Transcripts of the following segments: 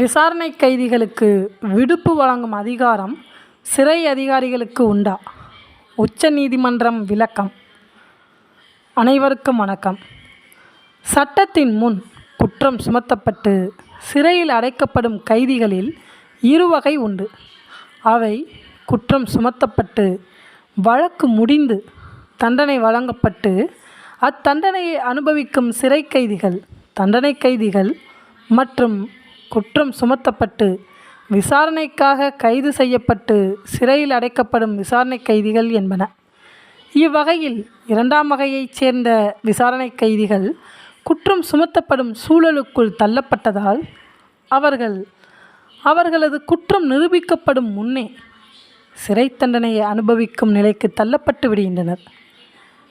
விசாரணை கைதிகளுக்கு விடுப்பு வழங்கும் அதிகாரம் சிறை அதிகாரிகளுக்கு உண்டா? உச்ச நீதிமன்றம் விளக்கம். அனைவருக்கும் வணக்கம். சட்டத்தின் முன் குற்றம் சுமத்தப்பட்டு சிறையில் அடைக்கப்படும் கைதிகளில் இரு வகை உண்டு. அவை குற்றம் சுமத்தப்பட்டு வழக்கு முடிந்து தண்டனை வழங்கப்பட்டு அத்தண்டனையை அனுபவிக்கும் சிறை கைதிகள் தண்டனை கைதிகள் மற்றும் குற்றம் சுமத்தப்பட்டு விசாரணைக்காக கைது செய்யப்பட்டு சிறையில் அடைக்கப்படும் விசாரணை கைதிகள் என்பன. இவ்வகையில் இரண்டாம் வகையைச் சேர்ந்த விசாரணை கைதிகள் குற்றம் சுமத்தப்படும் சூழலுக்குள் தள்ளப்பட்டதால் அவர்கள் அவர்களது குற்றம் நிரூபிக்கப்படும் முன்னே சிறை தண்டனையை அனுபவிக்கும் நிலைக்கு தள்ளப்பட்டு விடுகின்றனர்.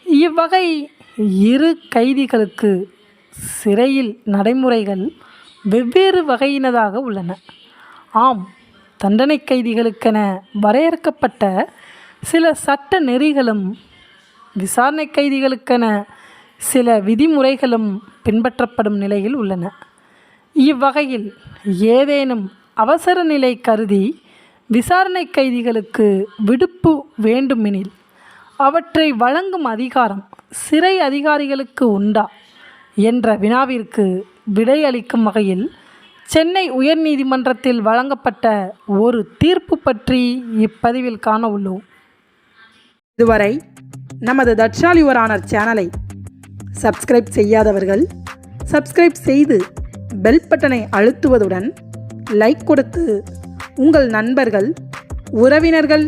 இவ்வகை இரு கைதிகளுக்கு சிறையில் நடைமுறைகள் வெவ்வேறு வகையினதாக உள்ளன. ஆம் தண்டனை கைதிகளுக்கென வரையறுக்கப்பட்ட சில சட்ட நெறிகளும் விசாரணை கைதிகளுக்கென சில விதிமுறைகளும் பின்பற்றப்படும் நிலையில் உள்ளன. இவ்வகையில் ஏதேனும் அவசர நிலை கருதி விசாரணை கைதிகளுக்கு விடுப்பு வேண்டுமெனில் அவற்றை வழங்கும் அதிகாரம் சிறை அதிகாரிகளுக்கு உண்டா? என்ற வினாவிற்கு விடையளிக்கும் வகையில் சென்னை உயர்நீதிமன்றத்தில் வழங்கப்பட்ட ஒரு தீர்ப்பு பற்றி இப்பதிவில் காண உள்ளோம் இதுவரை நமது தட்சால் ஓரானர் சேனலை சப்ஸ்கிரைப் செய்யாதவர்கள் சப்ஸ்கிரைப் செய்து பெல் பட்டனை அழுத்துவதுடன் லைக் கொடுத்து உங்கள் நண்பர்கள் உறவினர்கள்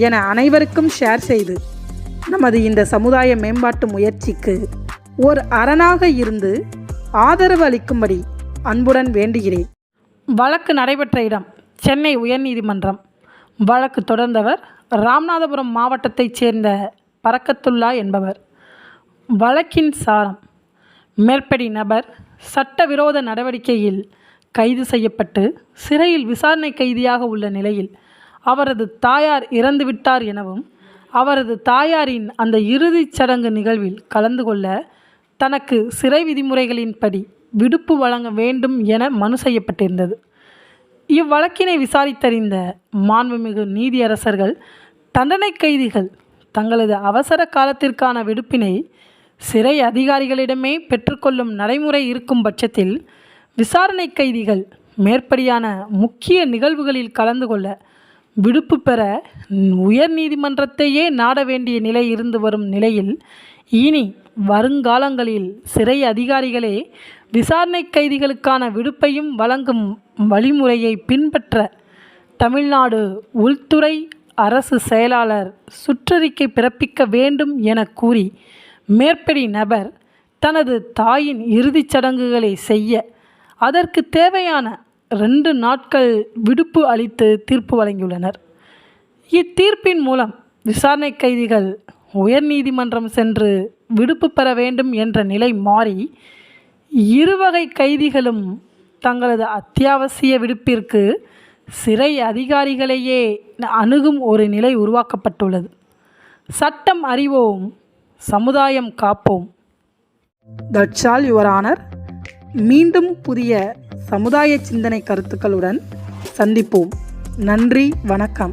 என அனைவருக்கும் ஷேர் செய்து நமது இந்த சமுதாய மேம்பாட்டு முயற்சிக்கு ஒரு அரணாக இருந்து ஆதரவு அளிக்கும்படி அன்புடன் வேண்டுகிறேன். வழக்கு நடைபெற்ற இடம் சென்னை உயர்நீதிமன்றம். வழக்கு தொடர்ந்தவர் ராமநாதபுரம் மாவட்டத்தைச் சேர்ந்த பறக்கத்துல்லா என்பவர். வழக்கின் சாரம் மேற்படி நபர் சட்டவிரோத நடவடிக்கையில் கைது செய்யப்பட்டு சிறையில் விசாரணை கைதியாக உள்ள நிலையில் அவரது தாயார் இறந்துவிட்டார் எனவும் அவரது தாயாரின் அந்த இறுதிச் சடங்கு நிகழ்வில் கலந்து கொள்ள தனக்கு சிறை விதிமுறைகளின்படி விடுப்பு வழங்க வேண்டும் என மனு செய்யப்பட்டிருந்தது. இவ்வழக்கினை விசாரித்தறிந்த மாண்புமிகு நீதியரசர்கள் தண்டனை கைதிகள் தங்களது அவசர காலத்திற்கான விடுப்பினை சிறை அதிகாரிகளிடமே பெற்றுக்கொள்ளும் நடைமுறை இருக்கும் பட்சத்தில் விசாரணை கைதிகள் மேற்படியான முக்கிய நிகழ்வுகளில் கலந்து கொள்ள விடுப்பு பெற உயர் நீதிமன்றத்தையே நாட வேண்டிய நிலை இருந்து வரும் நிலையில் இனி வருங்காலங்களில் சிறை அதிகாரிகளே விசாரணை கைதிகளுக்கான விடுப்பையும் வழங்கும் வழிமுறையை பின்பற்ற தமிழ்நாடு உள்துறை அரசு செயலாளர் சுற்றறிக்கை பிறப்பிக்க வேண்டும் என கூறி மேற்படி நபர் தனது தாயின் இறுதிச் சடங்குகளை செய்ய அதற்கு தேவையான ரெண்டு நாட்கள் விடுப்பு அளித்து தீர்ப்பு வழங்கியுள்ளனர். இத்தீர்ப்பின் மூலம் விசாரணை கைதிகள் உயர்நீதிமன்றம் சென்று விடுப்பு பெற வேண்டும் என்ற நிலை மாறி இருவகை கைதிகளும் தங்களது அத்தியாவசிய விடுப்பிற்கு சிறை அதிகாரிகளையே அணுகும் ஒரு நிலை உருவாக்கப்பட்டுள்ளது. சட்டம் அறிவோம் சமுதாயம் காப்போம். தட்சால் யுவர் ஆனர் மீண்டும் புதிய சமுதாய சிந்தனை கருத்துக்களுடன் சந்திப்போம். நன்றி வணக்கம்.